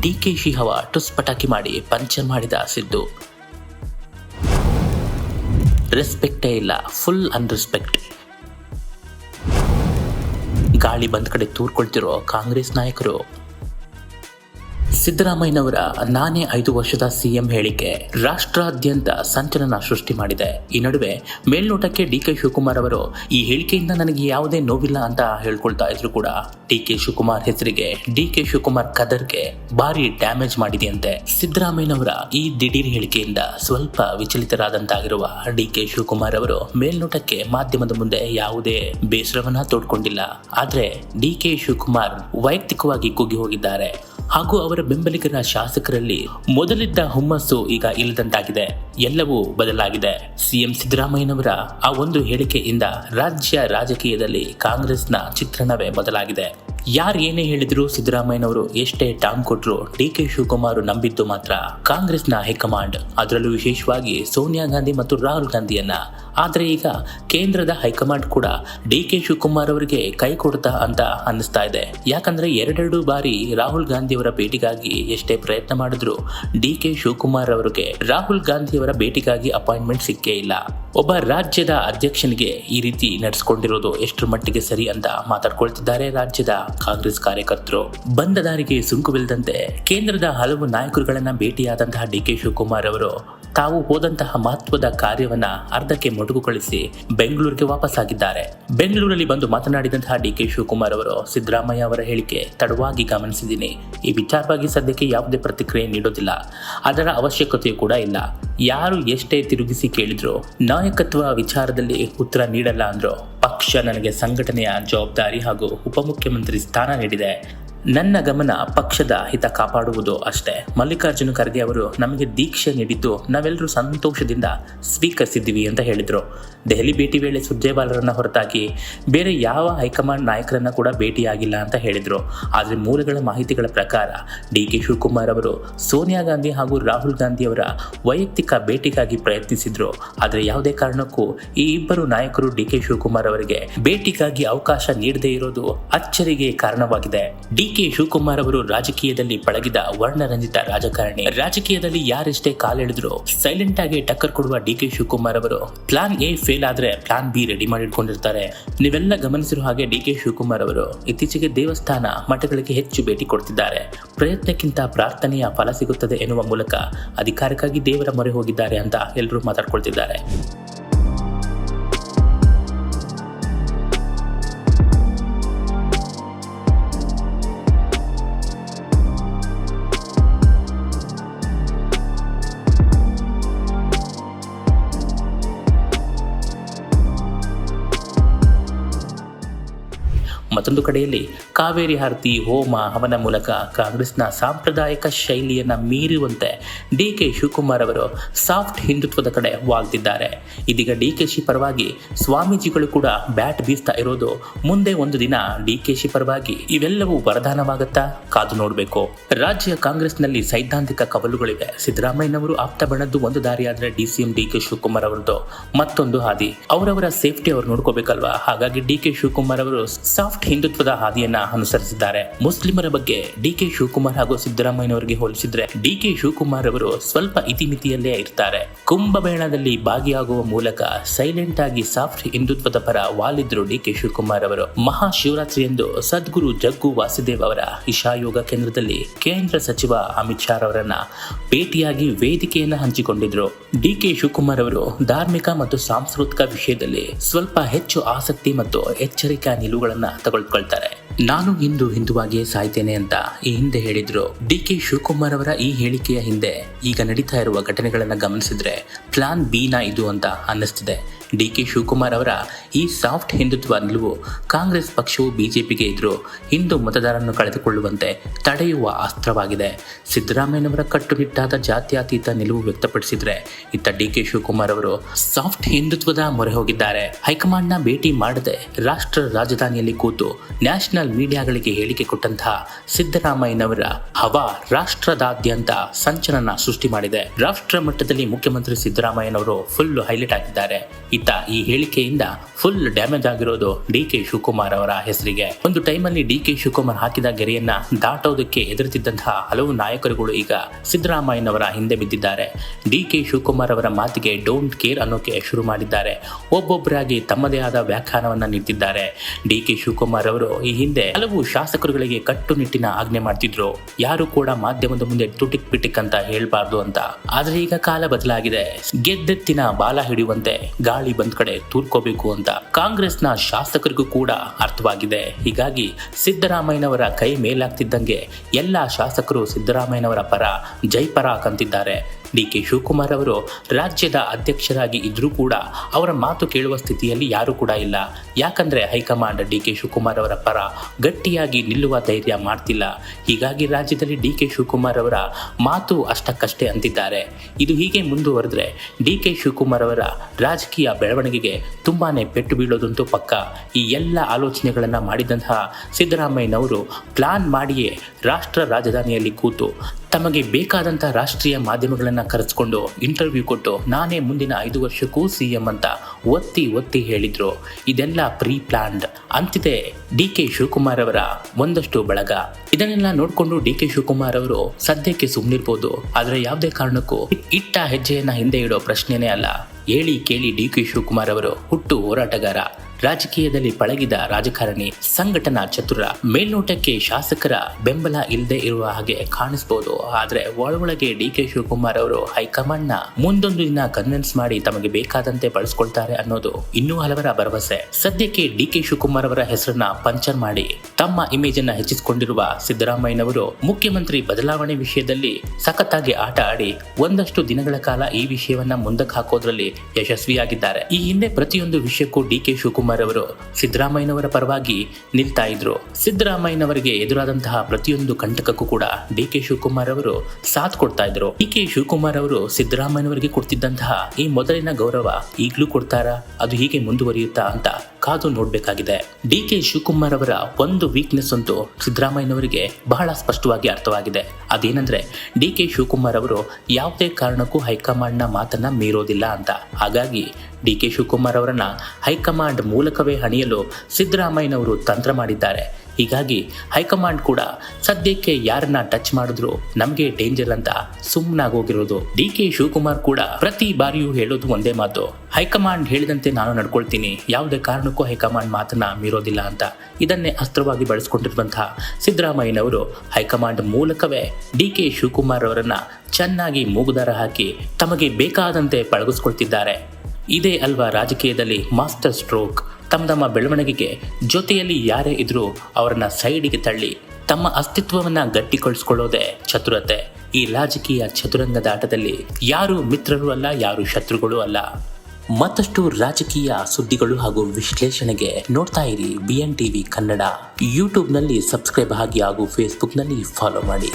ಡಿಕೆಶಿ ಹವ ಟುಸ್ ಪಟಾಕಿ ಮಾಡಿ ಪಂಚರ್ ಮಾಡಿದ ಸಿದ್ದು. ರೆಸ್ಪೆಕ್ಟೇ ಇಲ್ಲ, ಫುಲ್ ಅನ್ರೆಸ್ಪೆಕ್ಟ್. ಗಾಳಿ ಬಂದ ಕಡೆ ತೂರ್ಕೊಳ್ತಿರೋ ಕಾಂಗ್ರೆಸ್ ನಾಯಕರು ಸಿದ್ದರಾಮಯ್ಯನವರ ನಾನೇ ಐದು ವರ್ಷದ ಸಿಎಂ ಹೇಳಿಕೆ ರಾಷ್ಟ್ರಾದ್ಯಂತ ಸಂಚಲನ ಸೃಷ್ಟಿ ಮಾಡಿದೆ. ಈ ನಡುವೆ ಮೇಲ್ನೋಟಕ್ಕೆ ಡಿ ಕೆ ಶಿವಕುಮಾರ್ ಅವರು, ಈ ಹೇಳಿಕೆಯಿಂದ ನನಗೆ ಯಾವುದೇ ನೋವಿಲ್ಲ ಅಂತ ಹೇಳ್ಕೊಳ್ತಾ ಇದ್ರು ಕೂಡ ಡಿ ಕೆ ಶಿವಕುಮಾರ್ ಹೆಸರಿಗೆ. ಡಿ ಕೆ ಶಿವಕುಮಾರ್ ಕದರ್ಗೆ ಭಾರಿ ಡ್ಯಾಮೇಜ್ ಮಾಡಿದೆಯಂತೆ. ಸಿದ್ದರಾಮಯ್ಯನವರ ಈ ದಿಢೀರ್ ಹೇಳಿಕೆಯಿಂದ ಸ್ವಲ್ಪ ವಿಚಲಿತರಾದಂತಾಗಿರುವ ಡಿ ಕೆ ಶಿವಕುಮಾರ್ ಅವರು ಮೇಲ್ನೋಟಕ್ಕೆ ಮಾಧ್ಯಮದ ಮುಂದೆ ಯಾವುದೇ ಬೇಸರವನ್ನ ತೋಡ್ಕೊಂಡಿಲ್ಲ. ಆದ್ರೆ ಡಿ ಕೆ ಶಿವಕುಮಾರ್ ವೈಯಕ್ತಿಕವಾಗಿ ಕುಗ್ಗಿ ಹೋಗಿದ್ದಾರೆ. ಹಾಗೂ ಅವರ ಬೆಂಬಲಿಗರ ಶಾಸಕರಲ್ಲಿ ಮೊದಲಿದ್ದ ಹುಮ್ಮಸ್ಸು ಈಗ ಇಲ್ಲದಂತಾಗಿದೆ. ಎಲ್ಲವೂ ಬದಲಾಗಿದೆ. ಸಿಎಂ ಸಿದ್ದರಾಮಯ್ಯನವರ ಆ ಒಂದು ಹೇಳಿಕೆಯಿಂದ ರಾಜ್ಯ ರಾಜಕೀಯದಲ್ಲಿ ಕಾಂಗ್ರೆಸ್ನ ಚಿತ್ರಣವೇ ಬದಲಾಗಿದೆ. ಯಾರು ಏನೇ ಹೇಳಿದ್ರು ಸಿದ್ದರಾಮಯ್ಯನವರು ಎಷ್ಟೇ ಟಾಂಗ್ ಕೊಟ್ಟರು ಡಿ ಕೆ ಶಿವಕುಮಾರ್ ನಂಬಿದ್ದು ಮಾತ್ರ ಕಾಂಗ್ರೆಸ್ನ ಹೈಕಮಾಂಡ್. ಅದರಲ್ಲೂ ವಿಶೇಷವಾಗಿ ಸೋನಿಯಾ ಗಾಂಧಿ ಮತ್ತು ರಾಹುಲ್ ಗಾಂಧಿಯನ್ನ. ಆದರೆ ಈಗ ಕೇಂದ್ರದ ಹೈಕಮಾಂಡ್ ಕೂಡ ಡಿ ಕೆ ಶಿವಕುಮಾರ್ ಅವರಿಗೆ ಕೈ ಕೊಡ್ತಾ ಅಂತ ಅನ್ನಿಸ್ತಾ ಇದೆ. ಯಾಕಂದ್ರೆ ಎರಡೆರಡು ಬಾರಿ ರಾಹುಲ್ ಗಾಂಧಿಯವರ ಭೇಟಿಗಾಗಿ ಎಷ್ಟೇ ಪ್ರಯತ್ನ ಮಾಡಿದ್ರು ಡಿ ಕೆ ಶಿವಕುಮಾರ್ ಅವರಿಗೆ ರಾಹುಲ್ ಗಾಂಧಿಯವರ ಭೇಟಿಗಾಗಿ ಅಪಾಯಿಂಟ್ಮೆಂಟ್ ಸಿಕ್ಕೇ ಇಲ್ಲ. ಒಬ್ಬ ರಾಜ್ಯದ ಅಧ್ಯಕ್ಷನಿಗೆ ಈ ರೀತಿ ನಡೆಸ್ಕೊಂಡಿರೋದು ಎಷ್ಟರ ಮಟ್ಟಿಗೆ ಸರಿ ಅಂತ ಮಾತಾಡ್ಕೊಳ್ತಿದ್ದಾರೆ ರಾಜ್ಯದ ಕಾಂಗ್ರೆಸ್ ಕಾರ್ಯಕರ್ತರು. ಬಂದ ದಾರಿಗೆ ಸುಂಕುವಿಲ್ಲದಂತೆ ಕೇಂದ್ರದ ಹಲವು ನಾಯಕರುಗಳನ್ನ ಭೇಟಿಯಾದಂತಹ ಡಿ ಕೆ ಶಿವಕುಮಾರ್ ಅವರು ತಾವು ಹೋದಂತಹ ಮಹತ್ವದ ಕಾರ್ಯವನ್ನ ಅರ್ಧಕ್ಕೆ ಮೊಟಕುಗೊಳಿಸಿ ಬೆಂಗಳೂರಿಗೆ ವಾಪಸ್ಸಾಗಿದ್ದಾರೆ ಬೆಂಗಳೂರಲ್ಲಿ ಬಂದು ಮಾತನಾಡಿದಂತಹ ಡಿ ಕೆ ಶಿವಕುಮಾರ್ ಅವರು ಸಿದ್ದರಾಮಯ್ಯ ಅವರ ಹೇಳಿಕೆ ತಡವಾಗಿ ಗಮನಿಸಿದ್ದೀನಿ. ಈ ವಿಚಾರವಾಗಿ ಸದ್ಯಕ್ಕೆ ಯಾವುದೇ ಪ್ರತಿಕ್ರಿಯೆ ನೀಡೋದಿಲ್ಲ. ಅದರ ಅವಶ್ಯಕತೆಯೂ ಕೂಡ ಇಲ್ಲ. ಯಾರು ಎಷ್ಟೇ ತಿರುಗಿಸಿ ಕೇಳಿದ್ರು, ನಾಯಕತ್ವ ವಿಚಾರದಲ್ಲಿ ಉತ್ತರ ನೀಡಲ್ಲ ಅಂದ್ರು, ಪಕ್ಷ ನನಗೆ ಸಂಘಟನೆಯ ಜವಾಬ್ದಾರಿ ಹಾಗೂ ಉಪಮುಖ್ಯಮಂತ್ರಿ ಸ್ಥಾನ ನೀಡಿದೆ. ನನ್ನ ಗಮನ ಪಕ್ಷದ ಹಿತ ಕಾಪಾಡುವುದು ಅಷ್ಟೇ. ಮಲ್ಲಿಕಾರ್ಜುನ ಖರ್ಗೆ ಅವರು ನಮಗೆ ದೀಕ್ಷೆ ನೀಡಿದ್ದು ನಾವೆಲ್ಲರೂ ಸಂತೋಷದಿಂದ ಸ್ವೀಕರಿಸಿದ್ದೀವಿ ಅಂತ ಹೇಳಿದರು. ದೆಹಲಿ ಭೇಟಿ ವೇಳೆ ಸುರ್ಜೇವಾಲರನ್ನು ಹೊರತಾಗಿ ಬೇರೆ ಯಾವ ಹೈಕಮಾಂಡ್ ನಾಯಕರನ್ನು ಕೂಡ ಭೇಟಿಯಾಗಿಲ್ಲ ಅಂತ ಹೇಳಿದರು. ಆದರೆ ಮೂಲಗಳ ಮಾಹಿತಿಗಳ ಪ್ರಕಾರ ಡಿ ಕೆ ಶಿವಕುಮಾರ್ ಅವರು, ಸೋನಿಯಾ ಗಾಂಧಿ ಹಾಗೂ ರಾಹುಲ್ ಗಾಂಧಿ ಅವರ ವೈಯಕ್ತಿಕ ಭೇಟಿಗಾಗಿ ಪ್ರಯತ್ನಿಸಿದ್ರು. ಆದರೆ ಯಾವುದೇ ಕಾರಣಕ್ಕೂ ಈ ಇಬ್ಬರು ನಾಯಕರು ಡಿ ಕೆ ಶಿವಕುಮಾರ್ ಅವರಿಗೆ ಭೇಟಿಗಾಗಿ ಅವಕಾಶ ನೀಡದೇ ಇರೋದು ಅಚ್ಚರಿಗೆ ಕಾರಣವಾಗಿದೆ. ಡಿ ಕೆ ಶಿವಕುಮಾರ್ ಅವರು ರಾಜಕೀಯದಲ್ಲಿ ಪಳಗಿದ ವರ್ಣರಂಜಿತ ರಾಜಕಾರಣಿ. ರಾಜಕೀಯದಲ್ಲಿ ಯಾರೆಷ್ಟೇ ಕಾಲೆಳೆದ್ರು ಸೈಲೆಂಟ್ ಆಗಿ ಟಕ್ಕರ್ ಕೊಡುವ ಡಿ ಕೆ ಶಿವಕುಮಾರ್ ಅವರು ಪ್ಲಾನ್ ಎ ಫೇಲ್ ಆದ್ರೆ ಪ್ಲಾನ್ ಬಿ ರೆಡಿ ಮಾಡಿಟ್ಕೊಂಡಿರ್ತಾರೆ. ನೀವೆಲ್ಲ ಗಮನಿಸಿರೋ ಹಾಗೆ ಡಿ ಕೆ ಶಿವಕುಮಾರ್ ಅವರು ಇತ್ತೀಚೆಗೆ ದೇವಸ್ಥಾನ ಮಠಗಳಿಗೆ ಹೆಚ್ಚು ಭೇಟಿ ಕೊಡ್ತಿದ್ದಾರೆ. ಪ್ರಯತ್ನಕ್ಕಿಂತ ಪ್ರಾರ್ಥನೆಯ ಫಲ ಸಿಗುತ್ತದೆ ಎನ್ನುವ ಮೂಲಕ ಅಧಿಕಾರಕ್ಕಾಗಿ ದೇವರ ಮೊರೆ ಹೋಗಿದ್ದಾರೆ ಅಂತ ಎಲ್ಲರೂ ಮಾತಾಡ್ಕೊಳ್ತಿದ್ದಾರೆ. ಮತ್ತೊಂದು ಕಡೆಯಲ್ಲಿ ಕಾವೇರಿ ಆರತಿ ಹೋಮ, ಹವನ ಮೂಲಕ ಕಾಂಗ್ರೆಸ್ನ ಸಾಂಪ್ರದಾಯಿಕ ಶೈಲಿಯನ್ನ ಮೀರುವಂತೆ ಡಿ ಕೆ ಶಿವಕುಮಾರ್ ಅವರು ಸಾಫ್ಟ್ ಹಿಂದುತ್ವದ ಕಡೆ ವಾಲ್ತಿದ್ದಾರೆ. ಇದೀಗ ಡಿ ಕೆ ಶಿ ಪರವಾಗಿ ಸ್ವಾಮೀಜಿಗಳು ಕೂಡ ಬ್ಯಾಟ್ ಬೀಸ್ತಾ ಇರೋದು ಮುಂದೆ ಒಂದು ದಿನ ಡಿ ಕೆ ಶಿ ಪರವಾಗಿ ಇವೆಲ್ಲವೂ ವರದಾನವಾಗುತ್ತಾ ಕಾದು ನೋಡಬೇಕು. ರಾಜ್ಯ ಕಾಂಗ್ರೆಸ್ನಲ್ಲಿ ಸೈದ್ಧಾಂತಿಕ ಕವಲುಗಳಿವೆ. ಸಿದ್ದರಾಮಯ್ಯನವರು ಆಪ್ತ ಬಣದ್ದು ಒಂದು ದಾರಿಯಾದರೆ D C M D K Shivakumar ಅವರದ್ದು ಮತ್ತೊಂದು ಹಾದಿ. ಅವರವರ ಸೇಫ್ಟಿ ಅವ್ರು ನೋಡ್ಕೋಬೇಕಲ್ವಾ? ಹಾಗಾಗಿ ಡಿ ಕೆ ಶಿವಕುಮಾರ್ ಅವರು ಸಾಫ್ಟ್ ಹಿಂದುತ್ವದ ಹಾದಿಯನ್ನ ಅನುಸರಿಸಿದ್ದಾರೆ. ಮುಸ್ಲಿಮರ ಬಗ್ಗೆ ಡಿ ಕೆ ಶಿವಕುಮಾರ್ ಹಾಗೂ ಸಿದ್ದರಾಮಯ್ಯನವರಿಗೆ ಹೋಲಿಸಿದ್ರೆ ಡಿ ಕೆ ಶಿವಕುಮಾರ್ ಅವರು ಸ್ವಲ್ಪ ಇತಿಮಿತಿಯಲ್ಲೇ ಇರ್ತಾರೆ. ಕುಂಭಮೇಳದಲ್ಲಿ ಭಾಗಿಯಾಗುವ ಮೂಲಕ ಸೈಲೆಂಟ್ ಆಗಿ ಸಾಫ್ಟ್ ಹಿಂದುತ್ವದ ಪರ ವಾಲಿದ್ರು ಡಿ ಕೆ ಶಿವಕುಮಾರ್ ಅವರು. ಮಹಾಶಿವರಾತ್ರಿಯಂದು ಸದ್ಗುರು ಜಗ್ಗು ವಾಸುದೇವ್ ಅವರ ಇಶಾಯೋಗ ಕೇಂದ್ರದಲ್ಲಿ ಕೇಂದ್ರ ಸಚಿವ ಅಮಿತ್ ಶಾ ಅವರನ್ನ ಭೇಟಿಯಾಗಿ ವೇದಿಕೆಯನ್ನ ಹಂಚಿಕೊಂಡಿದ್ರು. ಡಿ ಕೆ ಶಿವಕುಮಾರ್ ಅವರು ಧಾರ್ಮಿಕ ಮತ್ತು ಸಾಂಸ್ಕೃತಿಕ ವಿಷಯದಲ್ಲಿ ಸ್ವಲ್ಪ ಹೆಚ್ಚು ಆಸಕ್ತಿ ಮತ್ತು ಎಚ್ಚರಿಕಾ ನಿಲುವುಗಳನ್ನ ತಗೊಳ್ಕೊಳ್ತಾರೆ ನಾನು ಹಿಂದೂ ಹಿಂದುವಾಗಿಯೇ ಸಾಯ್ತೇನೆ ಅಂತ ಈ ಹಿಂದೆ ಹೇಳಿದ್ರು. ಡಿ ಕೆ ಶಿವಕುಮಾರ್ ಅವರ ಈ ಹೇಳಿಕೆಯ ಹಿಂದೆ ಈಗ ನಡೀತಾ ಇರುವ ಘಟನೆಗಳನ್ನ ಗಮನಿಸಿದ್ರೆ ಪ್ಲಾನ್ ಬಿ ಇದು ಅಂತ ಅನ್ನಿಸ್ತಿದೆ. ಡಿ ಕೆ ಶಿವಕುಮಾರ್ ಅವರ ಈ ಸಾಫ್ಟ್ ಹಿಂದುತ್ವ ನಿಲುವು ಕಾಂಗ್ರೆಸ್ ಪಕ್ಷವು ಬಿಜೆಪಿಗೆ ಇದ್ರು ಹಿಂದೂ ಮತದಾರರನ್ನು ಕಳೆದುಕೊಳ್ಳುವಂತೆ ತಡೆಯುವ ಅಸ್ತ್ರವಾಗಿದೆ. ಸಿದ್ದರಾಮಯ್ಯನವರ ಕಟ್ಟುನಿಟ್ಟಾದ ಜಾತ್ಯತೀತ ನಿಲುವು ವ್ಯಕ್ತಪಡಿಸಿದರೆ ಇತ್ತ ಡಿ ಕೆ ಶಿವಕುಮಾರ್ ಅವರು ಸಾಫ್ಟ್ ಹಿಂದುತ್ವದ ಮೊರೆ ಹೋಗಿದ್ದಾರೆ. ಹೈಕಮಾಂಡ್ನ ಭೇಟಿ ಮಾಡದೆ ರಾಷ್ಟ್ರ ರಾಜಧಾನಿಯಲ್ಲಿ ಕೂತು ನ್ಯಾಷನಲ್ ಮೀಡಿಯಾಗಳಿಗೆ ಹೇಳಿಕೆ ಕೊಟ್ಟಂತಹ ಸಿದ್ದರಾಮಯ್ಯನವರ ಹವಾ ರಾಷ್ಟ್ರದಾದ್ಯಂತ ಸಂಚಲನ ಸೃಷ್ಟಿ ಮಾಡಿದೆ. ರಾಷ್ಟ್ರ ಮಟ್ಟದಲ್ಲಿ ಮುಖ್ಯಮಂತ್ರಿ ಸಿದ್ದರಾಮಯ್ಯನವರು ಫುಲ್ ಹೈಲೈಟ್ ಆಗಿದ್ದಾರೆ. ಇತ್ತ ಈ ಹೇಳಿಕೆಯಿಂದ ಫುಲ್ ಡ್ಯಾಮೇಜ್ ಆಗಿರೋದು ಡಿ ಕೆ ಶಿವಕುಮಾರ್ ಅವರ ಹೆಸರಿಗೆ. ಒಂದು ಟೈಮಲ್ಲಿ ಡಿ ಕೆ ಶಿವಕುಮಾರ್ ಹಾಕಿದ ಗೆರೆಯನ್ನ ದಾಟೋದಕ್ಕೆ ಎದುರುತ್ತಿದ್ದಂತಹ ಹಲವು ನಾಯಕರುಗಳು ಈಗ ಸಿದ್ದರಾಮಯ್ಯನವರ ಹಿಂದೆ ಬಿದ್ದಿದ್ದಾರೆ. ಡಿ ಕೆ ಶಿವಕುಮಾರ್ ಅವರ ಮಾತಿಗೆ ಡೋಂಟ್ ಕೇರ್ ಅನ್ನೋಕೆ ಶುರು ಮಾಡಿದ್ದಾರೆ. ಒಬ್ಬೊಬ್ಬರಾಗಿ ತಮ್ಮದೇ ಆದ ವ್ಯಾಖ್ಯಾನವನ್ನ ನೀಡ್ತಿದ್ದಾರೆ. ಡಿ ಕೆ ಶಿವಕುಮಾರ್ ಅವರು ಈ ಹಿಂದೆ ಹಲವು ಶಾಸಕರುಗಳಿಗೆ ಕಟ್ಟುನಿಟ್ಟಿನ ಆಜ್ಞೆ ಮಾಡ್ತಿದ್ರು. ಯಾರು ಕೂಡ ಮಾಧ್ಯಮದ ಮುಂದೆ ತುಟಿಕ್ ಪಿಟಿಕ್ ಅಂತ ಹೇಳ್ಬಾರ್ದು ಅಂತ. ಆದ್ರೆ ಈಗ ಕಾಲ ಬದಲಾಗಿದೆ. ಗೆದ್ದೆತ್ತಿನ ಬಾಲ ಹಿಡಿಯುವಂತೆ ಗಾಳಿ ಬಂದ್ ಕಡೆ ತೂರ್ಕೋಬೇಕು ಅಂತ ಕಾಂಗ್ರೆಸ್ನ ಶಾಸಕರಿಗೂ ಕೂಡ ಅರ್ಥವಾಗಿದೆ. ಹೀಗಾಗಿ ಸಿದ್ದರಾಮಯ್ಯನವರ ಕೈ ಮೇಲಾಗ್ತಿದ್ದಂಗೆ ಎಲ್ಲ ಶಾಸಕರು ಸಿದ್ದರಾಮಯ್ಯನವರ ಪರ ಜೈಪರ ಕಂತಿದ್ದಾರೆ ಡಿ ಕೆ ಶಿವಕುಮಾರ್ ಅವರು ರಾಜ್ಯದ ಅಧ್ಯಕ್ಷರಾಗಿ ಇದ್ರೂ ಕೂಡ ಅವರ ಮಾತು ಕೇಳುವ ಸ್ಥಿತಿಯಲ್ಲಿ ಯಾರೂ ಕೂಡ ಇಲ್ಲ. ಯಾಕಂದ್ರೆ ಹೈಕಮಾಂಡ್ ಡಿ ಕೆ ಶಿವಕುಮಾರ್ ಅವರ ಪರ ಗಟ್ಟಿಯಾಗಿ ನಿಲ್ಲುವ ಧೈರ್ಯ ಮಾಡ್ತಿಲ್ಲ. ಹೀಗಾಗಿ ರಾಜ್ಯದಲ್ಲಿ ಡಿ ಕೆ ಶಿವಕುಮಾರ್ ಅವರ ಮಾತು ಅಷ್ಟಕ್ಕಷ್ಟೇ ಅಂತಿದ್ದಾರೆ. ಇದು ಹೀಗೆ ಮುಂದುವರೆದ್ರೆ ಡಿ ಕೆ ಶಿವಕುಮಾರ್ ಅವರ ರಾಜಕೀಯ ಬೆಳವಣಿಗೆಗೆ ತುಂಬಾನೇ ಪೆಟ್ಟು ಬೀಳೋದಂತೂ ಪಕ್ಕ. ಈ ಎಲ್ಲ ಆಲೋಚನೆಗಳನ್ನು ಮಾಡಿದಂತಹ ಸಿದ್ದರಾಮಯ್ಯನವರು ಪ್ಲಾನ್ ಮಾಡಿಯೇ ರಾಷ್ಟ್ರ ರಾಜಧಾನಿಯಲ್ಲಿ ಕೂತು ತಮಗೆ ಬೇಕಾದಂಥ ರಾಷ್ಟ್ರೀಯ ಮಾಧ್ಯಮಗಳನ್ನು ಕರೆಸ್ಕೊಂಡು ಇಂಟರ್ವ್ಯೂ ಕೊಟ್ಟು ನಾನೇ ಮುಂದಿನ ಐದು ವರ್ಷಕ್ಕೂ ಸಿ ಎಂ ಅಂತ ಒತ್ತಿ ಒತ್ತಿ ಹೇಳಿದ್ರು. ಇದೆಲ್ಲ ಪ್ರೀ ಪ್ಲಾನ್ಡ್ ಅಂತಿದೆ ಡಿ ಕೆ ಶಿವಕುಮಾರ್ ಅವರ ಒಂದಷ್ಟು ಬಳಗ. ಇದನ್ನೆಲ್ಲ ನೋಡಿಕೊಂಡು ಡಿ ಕೆ ಶಿವಕುಮಾರ್ ಅವರು ಸದ್ಯಕ್ಕೆ ಸುಮ್ಮನಿರ್ಬೋದು ಆದರೆ ಯಾವುದೇ ಕಾರಣಕ್ಕೂ ಇಟ್ಟ ಹೆಜ್ಜೆಯನ್ನ ಹಿಂದೆ ಇಡೋ ಪ್ರಶ್ನೆನೇ ಅಲ್ಲ. ಹೇಳಿ ಕೇಳಿ ಡಿ ಕೆ ಶಿವಕುಮಾರ್ ಅವರು ಹುಟ್ಟು ಹೋರಾಟಗಾರ. ರಾಜಕೀಯದಲ್ಲಿ ಪಳಗಿದ ರಾಜಕಾರಣಿ ಸಂಘಟನಾ ಚತುರ. ಮೇಲ್ನೋಟಕ್ಕೆ ಶಾಸಕರ ಬೆಂಬಲ ಇಲ್ಲದೆ ಇರುವ ಹಾಗೆ ಕಾಣಿಸಬಹುದು ಆದ್ರೆ ಒಳಗೊಳಗೆ ಡಿ ಕೆ ಶಿವಕುಮಾರ್ ಅವರು ಹೈಕಮಾಂಡ್ನ ಮುಂದೊಂದು ದಿನ ಕನ್ವಿನ್ಸ್ ಮಾಡಿ ತಮಗೆ ಬೇಕಾದಂತೆ ಬಳಸ್ಕೊಳ್ತಾರೆ ಅನ್ನೋದು ಇನ್ನೂ ಹಲವರ ಭರವಸೆ. ಸದ್ಯಕ್ಕೆ ಡಿ ಕೆ ಶಿವಕುಮಾರ್ ಅವರ ಹೆಸರನ್ನ ಪಂಚರ್ ಮಾಡಿ ತಮ್ಮ ಇಮೇಜ್ ಅನ್ನ ಹೆಚ್ಚಿಸಿಕೊಂಡಿರುವ ಸಿದ್ದರಾಮಯ್ಯನವರು ಮುಖ್ಯಮಂತ್ರಿ ಬದಲಾವಣೆ ವಿಷಯದಲ್ಲಿ ಸಖತ್ತಾಗಿ ಆಟ ಆಡಿ ಒಂದಷ್ಟು ದಿನಗಳ ಕಾಲ ಈ ವಿಷಯವನ್ನ ಮುಂದಕ್ಕೆ ಹಾಕೋದ್ರಲ್ಲಿ ಯಶಸ್ವಿಯಾಗಿದ್ದಾರೆ. ಈ ಹಿಂದೆ ಪ್ರತಿಯೊಂದು ವಿಷಯಕ್ಕೂ ಡಿ ಕೆ ಶಿವಕುಮಾರ್ ಅವರು ಸಿದ್ದರಾಮಯ್ಯನವರ ಪರವಾಗಿ ನಿಲ್ತಾ ಇದ್ರು. ಸಿದ್ದರಾಮಯ್ಯನವರಿಗೆ ಎದುರಾದಂತಹ ಪ್ರತಿಯೊಂದು ಕಂಟಕಕ್ಕೂ ಕೂಡ ಡಿ ಕೆ ಶಿವಕುಮಾರ್ ಅವರು ಸಾಥ್ ಕೊಡ್ತಾ ಇದ್ರು. ಡಿ ಕೆ ಶಿವಕುಮಾರ್ ಅವರು ಸಿದ್ದರಾಮಯ್ಯನವರಿಗೆ ಕೊಡ್ತಿದ್ದಂತಹ ಈ ಮೊದಲಿನ ಗೌರವ ಈಗಲೂ ಕೊಡ್ತಾರಾ? ಅದು ಹೀಗೆ ಮುಂದುವರಿಯುತ್ತಾ ಅಂತ ಕಾದು ನೋಡಬೇಕಾಗಿದೆ. ಡಿ ಕೆ ಶಿವಕುಮಾರ್ ಅವರ ಒಂದು ವೀಕ್ನೆಸ್ ಅಂತೂ ಸಿದ್ದರಾಮಯ್ಯನವರಿಗೆ ಬಹಳ ಸ್ಪಷ್ಟವಾಗಿ ಅರ್ಥವಾಗಿದೆ. ಅದೇನೆಂದ್ರೆ ಡಿ ಕೆ ಶಿವಕುಮಾರ್ ಅವರು ಯಾವುದೇ ಕಾರಣಕ್ಕೂ ಹೈಕಮಾಂಡ್ನ ಮಾತನ್ನ ಮೀರೋದಿಲ್ಲ ಅಂತ. ಹಾಗಾಗಿ ಡಿ ಕೆ ಶಿವಕುಮಾರ್ ಅವರನ್ನ ಹೈಕಮಾಂಡ್ ಮೂಲಕವೇ ಹಣಿಯಲು ಸಿದ್ದರಾಮಯ್ಯನವರು ತಂತ್ರ ಮಾಡಿದ್ದಾರೆ. ಹೀಗಾಗಿ ಹೈಕಮಾಂಡ್ ಕೂಡ ಸದ್ಯಕ್ಕೆ ಯಾರನ್ನ ಟಚ್ ಮಾಡಿದ್ರು ನಮಗೆ ಡೇಂಜರ್ ಅಂತ ಸುಮ್ಮನಾಗೋಗಿರೋದು ಡಿ ಕೆ ಶಿವಕುಮಾರ್ ಕೂಡ ಪ್ರತಿ ಬಾರಿಯೂ ಹೇಳೋದು ಒಂದೇ ಮಾತು. ಹೈಕಮಾಂಡ್ ಹೇಳಿದಂತೆ ನಾನು ನಡ್ಕೊಳ್ತೀನಿ. ಯಾವುದೇ ಕಾರಣಕ್ಕೂ ಹೈಕಮಾಂಡ್ ಮಾತನ್ನ ಮೀರೋದಿಲ್ಲ ಅಂತ. ಇದನ್ನೇ ಅಸ್ತ್ರವಾಗಿ ಬಳಸಿಕೊಂಡಿರುವಂತಹ ಸಿದ್ದರಾಮಯ್ಯನವರು ಹೈಕಮಾಂಡ್ ಮೂಲಕವೇ ಡಿ ಕೆ ಶಿವಕುಮಾರ್ ಅವರನ್ನ ಚೆನ್ನಾಗಿ ಮೂಗುದಾರ ಹಾಕಿ ತಮಗೆ ಬೇಕಾದಂತೆ ಪಳಗಿಸ್ಕೊಳ್ತಿದ್ದಾರೆ. ಇದೇ ಅಲ್ವಾ ರಾಜಕೀಯದಲ್ಲಿ ಮಾಸ್ಟರ್ ಸ್ಟ್ರೋಕ್. ತಮ್ಮ ತಮ್ಮ ಬೆಳವಣಿಗೆಗೆ ಜೊತೆಯಲ್ಲಿ ಯಾರೇ ಇದ್ರೂ ಅವರನ್ನ ಸೈಡಿಗೆ ತಳ್ಳಿ, ತಮ್ಮ ಅಸ್ತಿತ್ವವನ್ನ ಗಟ್ಟಿಗೊಳಿಸ್ಕೊಳ್ಳೋದೇ ಚತುರತೆ ಈ ರಾಜಕೀಯ ಚತುರಂಗದ ಆಟದಲ್ಲಿ ಯಾರು ಮಿತ್ರರು ಅಲ್ಲ, ಯಾರು ಶತ್ರುಗಳು ಅಲ್ಲ. ಮತ್ತಷ್ಟು ರಾಜಕೀಯ ಸುದ್ದಿಗಳು ಹಾಗೂ ವಿಶ್ಲೇಷಣೆಗೆ ನೋಡ್ತಾ ಇರಿ ಬಿ ಎನ್ ಟಿವಿ ಕನ್ನಡ. ಯೂಟ್ಯೂಬ್ನಲ್ಲಿ ಸಬ್ಸ್ಕ್ರೈಬ್ ಆಗಿ ಹಾಗೂ ಫೇಸ್ಬುಕ್ನಲ್ಲಿ ಫಾಲೋ ಮಾಡಿ.